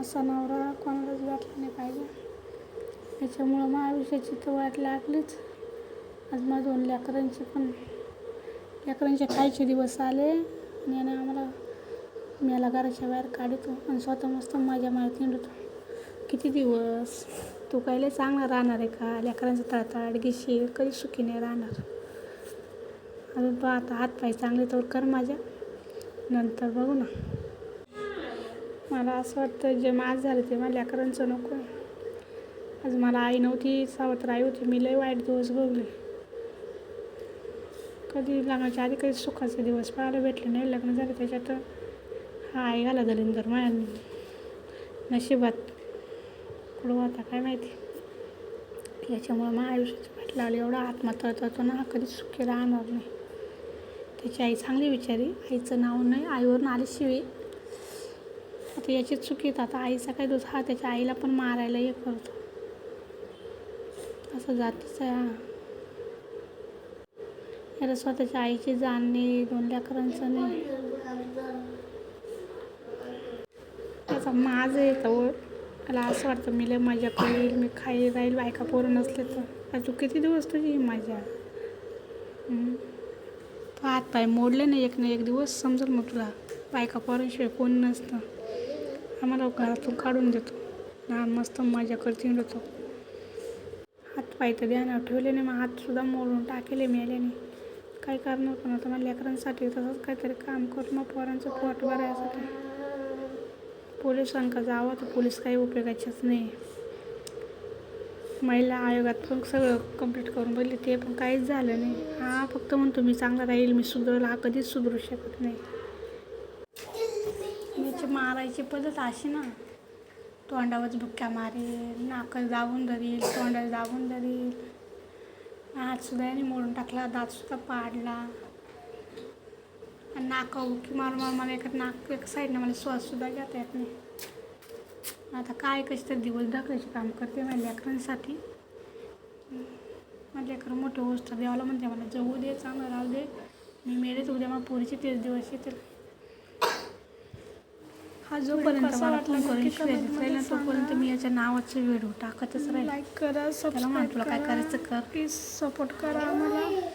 असा नवरा कोणालाच भेटला नाही पाहिजे. त्याच्यामुळं मग आयुष्याची तर वाट लागलीच. आज माझ्या दोन लेकरांचे पण लेकरांचे खायचे दिवस आले आणि याने आम्हाला याला घराच्या बाहेर काढतो आणि स्वतः मस्त माझ्या माहिती हिंडतो. किती दिवस? तू कायले चांगला राहणार आहे का? लेकरांचं तळतळाट घेशील? कधी सुखी नाही राहणार. अजून तो आता हातपाय चांगले तर कर माझ्या. नंतर बघू ना. मला असं वाटतं जे माझ झालं ते माझ्या लेकरांचं नको आज मला आई नव्हती सावत्र आई होती मी लई वाईट दिवस बघले कधी लग्नाच्या आधी कधी सुखाचे दिवस पाहायला भेटले नाही लग्न झालं त्याच्यात हा आई घाला दलिंदर माझ्या नशिबात कुठं होता काय माहिती. याच्यामुळं मग आयुष्याची भेट लागली एवढा आत्मा तळतळतो ना हा कधीच सुखी राहणार नाही. त्याची आई चांगली विचारी आईचं नाव नाही आईवरून आली शिवी. आता याची चुकीत आता आईचा काय दोष हा त्याच्या आईला पण मारायला हे करतो. असं जातीचा याला स्वतःच्या आईची जाण नाही दोन लेकरांचं नाही. त्याचा माझं येतं मला असं वाटतं मी लय मजा करेल मी खाई राहील बायका पोरं नसले तर. तू किती दिवस तुझी ही मजा हात पाय मोडले नाही एक ना एक दिवस समजेल मग तुला. बायका पोरांशिवाय कोण नसतं. आम्हाला घरातून काढून देतो. लहान मस्त मजा करते होतो हात पाय तर ध्यानावर ठेवले नाही मग हातसुद्धा मोडून टाकेले मेल्याने. काय करणार पण आता मला लेकरांसाठी तसंच काहीतरी काम करून मग पोरांचं पोट भरायसाठी. पोलिसांका जावं तर पोलीस काही उपयोगाचेच नाही. महिला आयोगात पण सगळं कंप्लीट करून बघितले ते पण काहीच झालं नाही. हा फक्त म्हणतो मी चांगला राहील मी सुधरला हा कधीच सुधरू शकत नाही. मारायची पद्धत अशी ना. तोंडावरच बुक्क्या मारेल नाकं दाबून धरील तोंडाला दाबून धरील. हातसुद्धा याने मोडून टाकला दातसुद्धा पाडला. आणि नाकं उकी मारून मारून मला एका नाक एका साईडनं मला श्वाससुद्धा घेता येत नाही. आता काय कशी तर दिवस ढकलायचे काम करते माझ्या लेकरांसाठी. माझ्या लेकरं मोठं होस्टर देवाला म्हणते मला जगू दे चांगलं राहू दे. मी मेलेच उद्या मला पोरीचे तेच दिवस येतील. हा जोपर्यंत मला फोन करून शिवाय राहील ना तोपर्यंत मी याच्या नावाचं व्हिडिओ टाकतच राहील. लाईक करा त्याला म्हण तुला काय करायचं कर. प्लीज सपोर्ट करा आम्हाला.